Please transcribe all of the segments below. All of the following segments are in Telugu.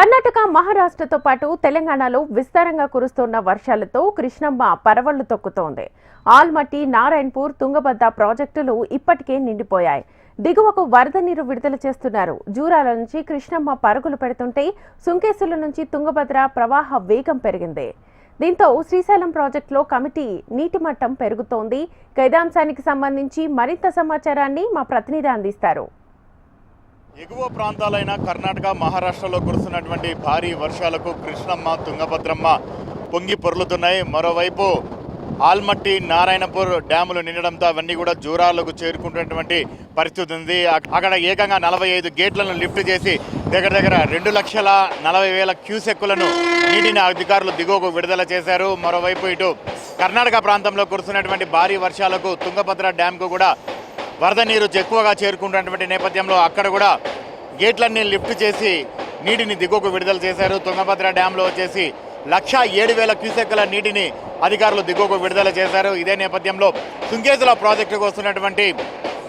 కర్ణాటక మహారాష్ట్రతో పాటు తెలంగాణలో విస్తారంగా కురుస్తున్న వర్షాలతో కృష్ణమ్మ పరవళ్ళు తొక్కుతోంది. ఆల్మట్టి నారాయణపూర్ తుంగభద్ర ప్రాజెక్టులు ఇప్పటికే నిండిపోయాయి. దిగువకు వరద నీరు విడుదల చేస్తున్నారు. జూరాల నుంచి కృష్ణమ్మ పరుగులు పెడుతుంటే సుంకేసుల నుంచి తుంగభద్ర ప్రవాహ వేగం పెరిగింది. దీంతో శ్రీశైలం ప్రాజెక్టులో కమిటీ నీటి మట్టం పెరుగుతోంది. గైదాంశానికి సంబంధించి మరింత సమాచారాన్ని మా ప్రతినిధి అందిస్తారు. ఎగువ ప్రాంతాలైన కర్ణాటక మహారాష్ట్రలో కురుస్తున్నటువంటి భారీ వర్షాలకు కృష్ణమ్మ తుంగభద్రమ్మ పొంగి పొర్లుతున్నాయి. మరోవైపు ఆల్మట్టి నారాయణపూర్ డ్యాములు నిండడంతో అవన్నీ కూడా జూరాలకు చేరుకుంటున్నటువంటి పరిస్థితి ఉంది. అక్కడ ఏకంగా నలభై ఐదు గేట్లను లిఫ్ట్ చేసి దగ్గర దగ్గర రెండు లక్షల నలభై వేల క్యూసెక్కులను నీటిని అధికారులు దిగువకు విడుదల చేశారు. మరోవైపు ఇటు కర్ణాటక ప్రాంతంలో కురుస్తున్నటువంటి భారీ వర్షాలకు తుంగభద్ర డ్యాంకు కూడా వరద నీరు ఎక్కువగా చేరుకుంటున్నటువంటి నేపథ్యంలో అక్కడ కూడా గేట్లన్నీ లిఫ్ట్ చేసి నీటిని దిగువకు విడుదల చేశారు. తుంగభద్ర డ్యాంలో వచ్చేసి లక్ష ఏడు వేల క్యూసెక్కుల నీటిని అధికారులు దిగువకు విడుదల చేశారు. ఇదే నేపథ్యంలో సుంకేసుల ప్రాజెక్టుకు వస్తున్నటువంటి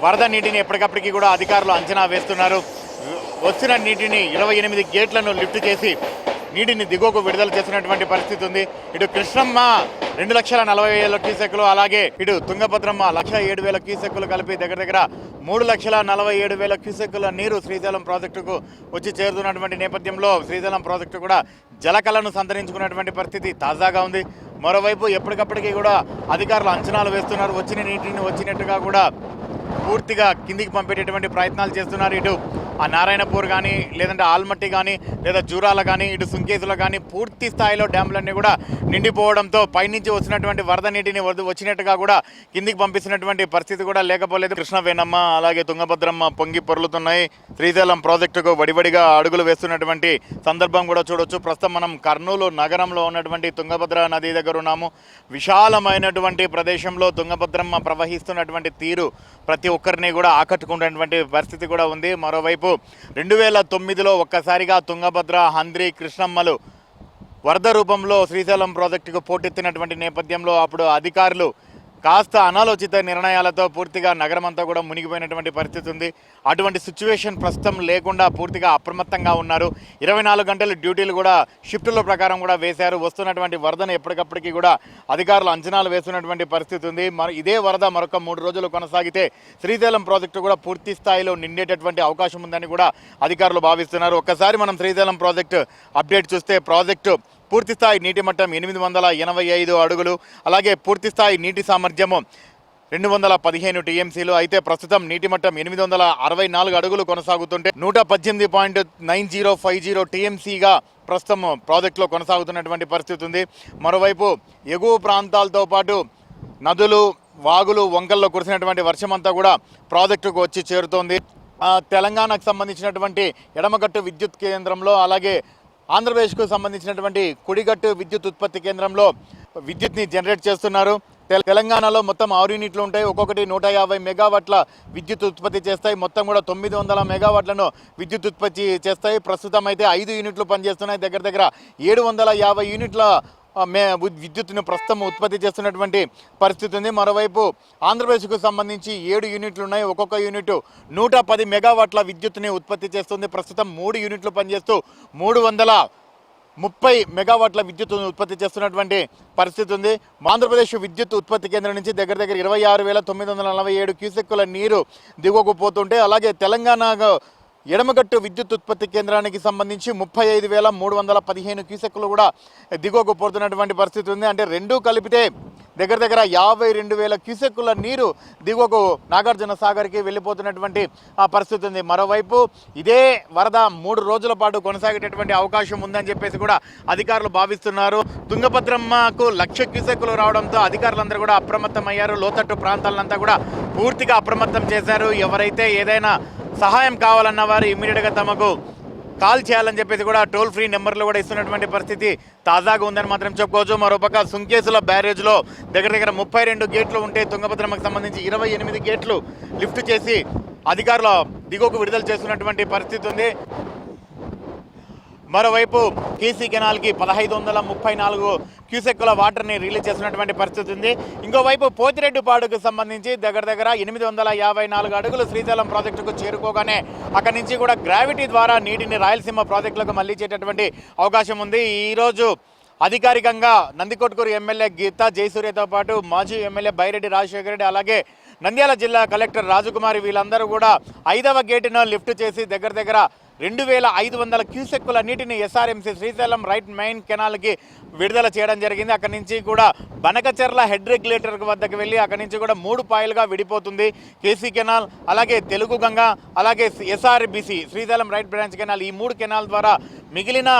వరద నీటిని ఎప్పటికప్పటికీ కూడా అధికారులు అంచనా వేస్తున్నారు. వచ్చిన నీటిని ఇరవై ఎనిమిది గేట్లను లిఫ్ట్ చేసి నీటిని దిగువకు విడుదల చేసినటువంటి పరిస్థితి ఉంది. ఇటు కృష్ణమ్మ రెండు లక్షల నలభై వేల క్యూసెక్లు అలాగే ఇటు తుంగభద్రమ్మ లక్ష ఏడు వేల క్యూసెక్లు కలిపి దగ్గర దగ్గర మూడు లక్షల నలభై ఏడు వేల క్యూసెక్కుల నీరు శ్రీశైలం ప్రాజెక్టుకు వచ్చి చేరుతున్నటువంటి నేపథ్యంలో శ్రీశైలం ప్రాజెక్టు కూడా జలకళను సంతరించుకున్నటువంటి పరిస్థితి తాజాగా ఉంది. మరోవైపు ఎప్పటికప్పటికీ కూడా అధికారులు అంచనాలు వేస్తున్నారు. వచ్చిన నీటిని వచ్చినట్టుగా కూడా పూర్తిగా కిందికి పంపేటటువంటి ప్రయత్నాలు చేస్తున్నారు. ఇటు ఆ నారాయణపూర్ కానీ లేదంటే ఆల్మట్టి కానీ లేదా జూరాల కానీ ఇటు సుంకేసులో కానీ పూర్తి స్థాయిలో డ్యాములన్నీ కూడా నిండిపోవడంతో పైనుంచి వచ్చినటువంటి వరద నీటిని వరద వచ్చినట్టుగా కూడా కిందికి పంపిస్తున్నటువంటి పరిస్థితి కూడా లేకపోలేదు. కృష్ణవేణమ్మ అలాగే తుంగభద్రమ్మ పొంగి పొర్లుతున్నాయి. శ్రీశైలం ప్రాజెక్టుకు వడివడిగా అడుగులు వేస్తున్నటువంటి సందర్భం కూడా చూడొచ్చు. ప్రస్తుతం మనం కర్నూలు నగరంలో ఉన్నటువంటి తుంగభద్ర నది దగ్గర ఉన్నాము. విశాలమైనటువంటి ప్రదేశంలో తుంగభద్రమ్మ ప్రవహిస్తున్నటువంటి తీరు ప్రతి ఒక్కరిని కూడా ఆకట్టుకున్నటువంటి పరిస్థితి కూడా ఉంది. మరోవైపు రెండు వేల తొమ్మిదిలో ఒక్కసారిగా తుంగభద్ర హంద్రి కృష్ణమ్మలు వరద రూపంలో శ్రీశైలం ప్రాజెక్టుకు పోటెత్తినటువంటి నేపథ్యంలో అప్పుడు అధికారులు కాస్త అనాలోచిత నిర్ణయాలతో పూర్తిగా నగరమంతా కూడా మునిగిపోయినటువంటి పరిస్థితి ఉంది. అటువంటి సిచ్యువేషన్ ప్రస్తుతం లేకుండా పూర్తిగా అప్రమత్తంగా ఉన్నారు. ఇరవై నాలుగు గంటలు డ్యూటీలు కూడా షిఫ్టుల ప్రకారం కూడా వేశారు. వస్తున్నటువంటి వరదను ఎప్పటికప్పటికీ కూడా అధికారులు అంచనాలు వేస్తున్నటువంటి పరిస్థితి ఉంది. మరి ఇదే వరద మరొక మూడు రోజులు కొనసాగితే శ్రీశైలం ప్రాజెక్టు కూడా పూర్తి స్థాయిలో నిండేటటువంటి అవకాశం ఉందని కూడా అధికారులు భావిస్తున్నారు. ఒక్కసారి మనం శ్రీశైలం ప్రాజెక్టు అప్డేట్ చూస్తే ప్రాజెక్టు పూర్తిస్థాయి నీటి మట్టం ఎనిమిది వందల ఎనభై ఐదు అడుగులు అలాగే పూర్తిస్థాయి నీటి సామర్థ్యము రెండు వందల పదిహేను టీఎంసీలు. అయితే ప్రస్తుతం నీటి మట్టం ఎనిమిది వందల అరవై నాలుగు అడుగులు కొనసాగుతుంటే నూట పద్దెనిమిది point nine zero five zero టీఎంసీగా ప్రస్తుతం ప్రాజెక్టులో కొనసాగుతున్నటువంటి పరిస్థితి ఉంది. మరోవైపు ఎగువ ప్రాంతాలతో పాటు నదులు వాగులు వంకల్లో కురిసినటువంటి వర్షం అంతా కూడా ప్రాజెక్టుకు వచ్చి చేరుతోంది. తెలంగాణకు సంబంధించినటువంటి ఎడమగట్టు విద్యుత్ కేంద్రంలో అలాగే ఆంధ్రప్రదేశ్కు సంబంధించినటువంటి కుడిగట్టు విద్యుత్ ఉత్పత్తి కేంద్రంలో విద్యుత్ని జనరేట్ చేస్తున్నారు. తెల- తెలంగాణలో మొత్తం ఆరు యూనిట్లు ఉంటాయి. ఒక్కొక్కటి నూట యాభై మెగావాట్ల విద్యుత్ ఉత్పత్తి చేస్తాయి. మొత్తం కూడా తొమ్మిది వందల మెగావాట్లను విద్యుత్ ఉత్పత్తి చేస్తాయి. ప్రస్తుతం అయితే ఐదు యూనిట్లు పనిచేస్తున్నాయి. దగ్గర దగ్గర ఏడు వందల యాభై యూనిట్ల మే విద్యుత్ను విద్యుత్తును ప్రస్తుతం ఉత్పత్తి చేస్తున్నటువంటి పరిస్థితి ఉంది. మరోవైపు ఆంధ్రప్రదేశ్కు సంబంధించి ఏడు యూనిట్లు ఉన్నాయి. ఒక్కొక్క యూనిట్ నూట పది మెగావాట్ల విద్యుత్తుని ఉత్పత్తి చేస్తుంది. ప్రస్తుతం మూడు యూనిట్లు పనిచేస్తూ మూడు వందల ముప్పై మెగావాట్ల విద్యుత్తును ఉత్పత్తి చేస్తున్నటువంటి పరిస్థితి ఉంది. ఆంధ్రప్రదేశ్ విద్యుత్ ఉత్పత్తి కేంద్రం నుంచి దగ్గర దగ్గర ఇరవై ఆరు వేల తొమ్మిది వందల నలభై ఏడు క్యూసెక్కుల నీరు దిగువకు పోతుంటే అలాగే తెలంగాణ ఎడమగట్టు విద్యుత్ ఉత్పత్తి కేంద్రానికి సంబంధించి ముప్పై ఐదు వేల మూడు వందల పదిహేను క్యూసెక్లు కూడా దిగువకు పోతున్నటువంటి పరిస్థితి ఉంది. అంటే రెండూ కలిపితే దగ్గర దగ్గర యాభై రెండు వేల క్యూసెక్కుల నీరు దిగువకు నాగార్జున సాగర్కి వెళ్ళిపోతున్నటువంటి ఆ పరిస్థితి ఉంది. మరోవైపు ఇదే వరద మూడు రోజుల పాటు కొనసాగేటటువంటి అవకాశం ఉందని చెప్పేసి కూడా అధికారులు భావిస్తున్నారు. తుంగభద్రమ్మకు లక్ష క్యూసెక్కులు రావడంతో అధికారులందరూ కూడా అప్రమత్తమయ్యారు. లోతట్టు ప్రాంతాలంతా కూడా పూర్తిగా అప్రమత్తం చేశారు. ఎవరైతే ఏదైనా సహాయం కావాలన్న వారు ఇమ్మీడియట్గా తమకు కాల్ చేయాలని చెప్పేసి కూడా టోల్ ఫ్రీ నెంబర్లు కూడా ఇస్తున్నటువంటి పరిస్థితి తాజాగా ఉందని మాత్రం చెప్పుకోవచ్చు. మరోపక్క సుంకేసుల బ్యారేజ్లో దగ్గర దగ్గర ముప్పై రెండు గేట్లు ఉంటే తుంగభద్రమకు సంబంధించి ఇరవై ఎనిమిది గేట్లు లిఫ్ట్ చేసి అధికారుల దిగువకు విడుదల చేస్తున్నటువంటి పరిస్థితి ఉంది. మరోవైపు కేసీ కెనాల్కి పదహైదు వందల ముప్పై నాలుగు క్యూసెక్కుల వాటర్ని రిలీజ్ చేసినటువంటి పరిస్థితి ఉంది. ఇంకోవైపు పోతిరెడ్డిపాడుకు సంబంధించి దగ్గర దగ్గర ఎనిమిది వందల యాభై నాలుగు అడుగులు శ్రీశైలం ప్రాజెక్టుకు చేరుకోగానే అక్కడి నుంచి కూడా గ్రావిటీ ద్వారా నీటిని రాయలసీమ ప్రాజెక్టులకు మళ్ళించేటటువంటి అవకాశం ఉంది. ఈరోజు అధికారికంగా నందికొట్కూరు ఎమ్మెల్యే గీతా జయసూర్యతో పాటు మాజీ ఎమ్మెల్యే బైరెడ్డి రాజశేఖర రెడ్డి అలాగే నంద్యాల జిల్లా కలెక్టర్ రాజకుమారి వీళ్ళందరూ కూడా ఐదవ గేటును లిఫ్ట్ చేసి దగ్గర దగ్గర రెండు వేల ఐదు వందల క్యూసెక్కుల నీటిని ఎస్ఆర్ఎంసీ శ్రీశైలం రైట్ మెయిన్ కెనాల్కి విడుదల చేయడం జరిగింది. అక్కడి నుంచి కూడా బనకచెర్ల హెడ్ రెగ్యులేటర్ వద్దకు వెళ్ళి అక్కడి నుంచి కూడా మూడు పాయలుగా విడిపోతుంది కేసీ కెనాల్ అలాగే తెలుగు గంగ అలాగే SRBC Srisailam right branch canal. ఈ మూడు కెనాల్ ద్వారా మిగిలిన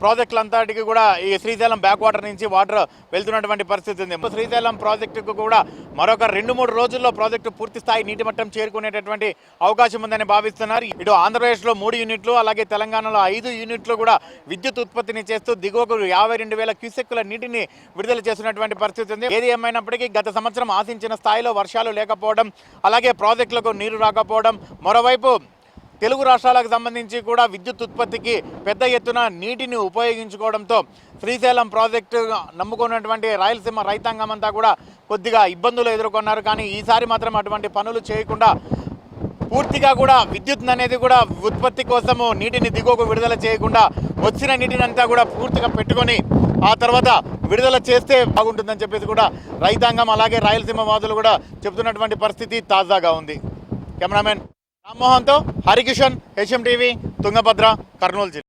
ప్రాజెక్టులంతటికి కూడా ఈ శ్రీశైలం బ్యాక్ వాటర్ నుంచి వాటర్ వెళ్తున్నటువంటి పరిస్థితి ఉంది. శ్రీశైలం ప్రాజెక్టుకు కూడా మరొక రెండు మూడు రోజుల్లో ప్రాజెక్టు పూర్తి స్థాయి నీటి మట్టం చేరుకునేటటువంటి అవకాశం ఉందని భావిస్తున్నారు. ఇటు ఆంధ్రప్రదేశ్లో మూడు యూనిట్లు అలాగే తెలంగాణలో ఐదు యూనిట్లు కూడా విద్యుత్ ఉత్పత్తిని చేస్తూ దిగువకు యాభై రెండు వేల క్యూసెక్కుల నీటిని విడుదల చేస్తున్నటువంటి పరిస్థితి ఉంది. ఏది ఏమైనప్పటికీ గత సంవత్సరం ఆశించిన స్థాయిలో వర్షాలు లేకపోవడం అలాగే ప్రాజెక్టులకు నీరు రాకపోవడం మరోవైపు తెలుగు రాష్ట్రాలకు సంబంధించి కూడా విద్యుత్ ఉత్పత్తికి పెద్ద ఎత్తున నీటిని ఉపయోగించుకోవడంతో శ్రీశైలం ప్రాజెక్టు నమ్ముకున్నటువంటి రాయలసీమ రైతాంగం అంతా కూడా కొద్దిగా ఇబ్బందులు ఎదుర్కొన్నారు. కానీ ఈసారి మాత్రం అటువంటి పనులు చేయకుండా పూర్తిగా కూడా విద్యుత్ అనేది కూడా ఉత్పత్తి కోసము నీటిని దిగువకు విడుదల చేయకుండా వచ్చిన నీటిని అంతా కూడా పూర్తిగా పెట్టుకొని ఆ తర్వాత విడుదల చేస్తే బాగుంటుందని చెప్పేసి కూడా రైతాంగం అలాగే రాయలసీమ వాదులు కూడా చెబుతున్నటువంటి పరిస్థితి తాజాగా ఉంది. కెమెరామెన్ రామ్మోహన్తో హరికిషన్ హెచ్ఎం టీవీ తుంగభద్ర కర్నూలు జిల్లా.